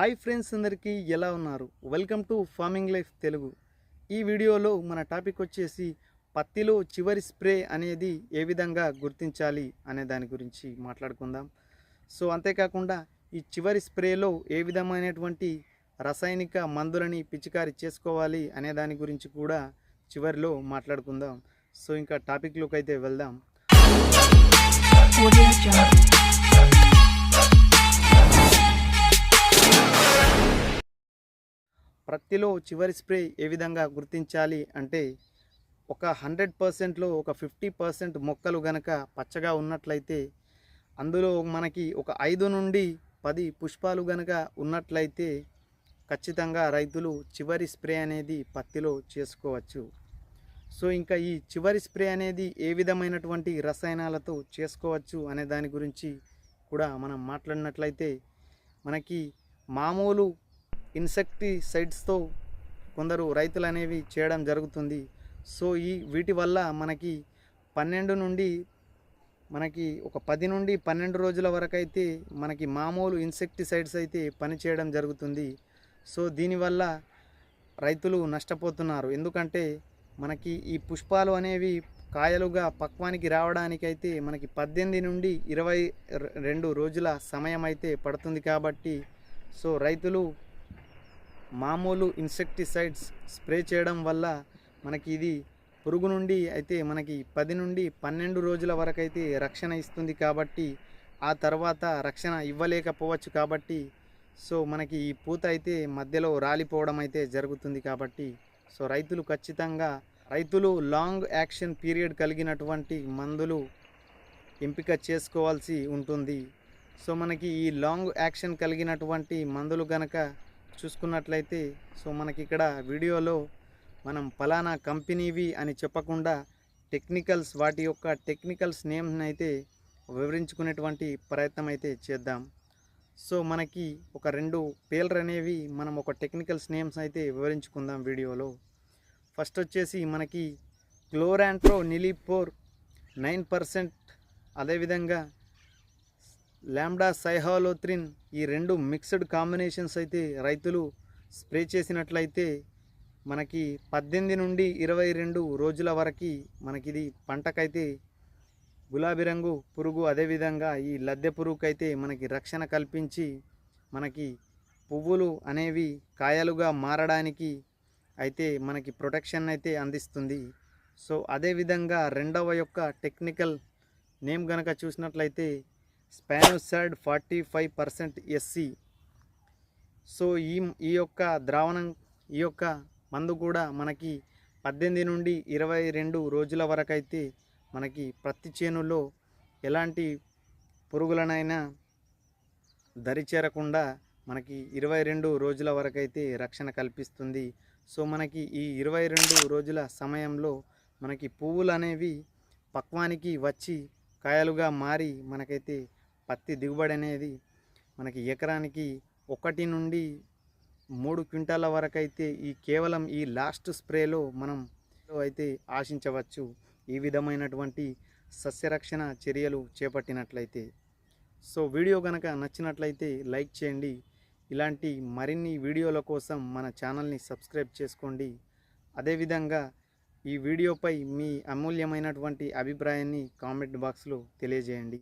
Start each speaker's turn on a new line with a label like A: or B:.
A: Hi friends అందరికీ ఎలా ఉన్నారు? Welcome to farming life Telugu. ఈ వీడియోలో మన టాపిక్ వచ్చేసి పత్తిలో చివరి స్ప్రే అనేది ఏ విధంగా గుర్తించాలి అనే దాని గురించి మాట్లాడుకుందాం. సో అంతేకాకుండా ఈ చివరి స్ప్రేలో ఏ విధమైనటువంటి రసాయనిక మందులని పిచికారి చేసుకోవాలి అనే దాని గురించి కూడా చివరిలో మాట్లాడుకుందాం. సో ఇంకా టాపిక్లోకి అయితే వెళ్దాం. ప్రత్తిలో చివరి స్ప్రే ఏ విధంగా గుర్తించాలి అంటే ఒక హండ్రెడ్ పర్సెంట్లో ఒక ఫిఫ్టీ పర్సెంట్ మొక్కలు గనక పచ్చగా ఉన్నట్లయితే అందులో మనకి ఒక ఐదు నుండి పది పుష్పాలు గనక ఉన్నట్లయితే ఖచ్చితంగా రైతులు చివరి స్ప్రే అనేది పత్తిలో చేసుకోవచ్చు. సో ఇంకా ఈ చివరి స్ప్రే అనేది ఏ విధమైనటువంటి రసాయనాలతో చేసుకోవచ్చు అనే దాని గురించి కూడా మనం మాట్లాడినట్లయితే మనకి మామూలు ఇన్సెక్టిసైడ్స్తో కొందరు రైతులు అనేవి చేయడం జరుగుతుంది. సో ఈ వీటి వల్ల మనకి పన్నెండు నుండి మనకి ఒక పది నుండి పన్నెండు రోజుల వరకు అయితే మనకి మామూలు ఇన్సెక్టిసైడ్స్ అయితే పనిచేయడం జరుగుతుంది. సో దీనివల్ల రైతులు నష్టపోతున్నారు. ఎందుకంటే మనకి ఈ పుష్పాలు అనేవి కాయలుగా పక్వానికి రావడానికైతే మనకి పద్దెనిమిది నుండి ఇరవై రెండు రోజుల సమయం అయితే పడుతుంది కాబట్టి సో రైతులు మామూలు ఇన్సెక్టిసైడ్స్ స్ప్రే చేయడం వల్ల మనకి ఇది పురుగు నుండి అయితే మనకి పది నుండి పన్నెండు రోజుల వరకు అయితే రక్షణ ఇస్తుంది కాబట్టి ఆ తర్వాత రక్షణ ఇవ్వలేకపోవచ్చు కాబట్టి సో మనకి ఈ పూత అయితే మధ్యలో రాలిపోవడం అయితే జరుగుతుంది కాబట్టి సో రైతులు ఖచ్చితంగా రైతులు లాంగ్ యాక్షన్ పీరియడ్ కలిగినటువంటి మందులు ఎంపిక చేసుకోవాల్సి ఉంటుంది. సో మనకి ఈ లాంగ్ యాక్షన్ కలిగినటువంటి మందులు గనక చూసుకున్నట్లయితే సో మనకి ఇక్కడ వీడియోలో మనం ఫలానా కంపెనీవి అని చెప్పకుండా టెక్నికల్స్ వాటి యొక్క టెక్నికల్స్ నేమ్ని అయితే వివరించుకునేటువంటి ప్రయత్నం అయితే చేద్దాం. సో మనకి ఒక రెండు పేర్లు అనేవి మనం ఒక టెక్నికల్స్ నేమ్స్ అయితే వివరించుకుందాం వీడియోలో. ఫస్ట్ వచ్చేసి మనకి క్లోరాంట్రో నిలిపోర్ నైన్ పర్సెంట్ అదేవిధంగా ల్యాండా సైహాలోత్రిన్ ఈ రెండు మిక్స్డ్ కాంబినేషన్స్ అయితే రైతులు స్ప్రే చేసినట్లయితే మనకి పద్దెనిమిది నుండి ఇరవై రెండు రోజుల వరకు మనకిది పంటకైతే గులాబీ రంగు పురుగు అదేవిధంగా ఈ లద్దె పురుగుకైతే మనకి రక్షణ కల్పించి మనకి పువ్వులు అనేవి కాయలుగా మారడానికి అయితే మనకి ప్రొటెక్షన్ అయితే అందిస్తుంది. సో అదేవిధంగా రెండవ యొక్క టెక్నికల్ నేమ్ గనక చూసినట్లయితే స్పానోసైడ్ forty five percent SC. So ఈ ఈ యొక్క ద్రావణం ఈ యొక్క మందు కూడా మనకి పద్దెనిమిది నుండి ఇరవై రెండు రోజుల వరకు అయితే మనకి ప్రతి చేనులో ఎలాంటి పురుగులనైనా దరిచేరకుండా మనకి ఇరవై రెండు రోజుల వరకు అయితే రక్షణ కల్పిస్తుంది. సో మనకి ఈ ఇరవై రెండు రోజుల సమయంలో మనకి పువ్వులు అనేవి పక్వానికి వచ్చి కాయలుగా మారి మనకైతే పత్తి దిగుబడి అనేది మనకి ఎకరానికి ఒకటి నుండి మూడు క్వింటాల వరకు అయితే ఈ కేవలం ఈ లాస్ట్ స్ప్రేలో మనం అయితే ఆశించవచ్చు. ఈ విధమైనటువంటి సస్యరక్షణ చర్యలు చేపట్టినట్లయితే. సో వీడియో కనుక నచ్చినట్లయితే లైక్ చేయండి. ఇలాంటి మరిన్ని వీడియోల కోసం మన ఛానల్ని సబ్స్క్రైబ్ చేసుకోండి. అదేవిధంగా ఈ వీడియోపై మీ అమూల్యమైనటువంటి అభిప్రాయాన్ని కామెంట్ బాక్స్లో తెలియజేయండి.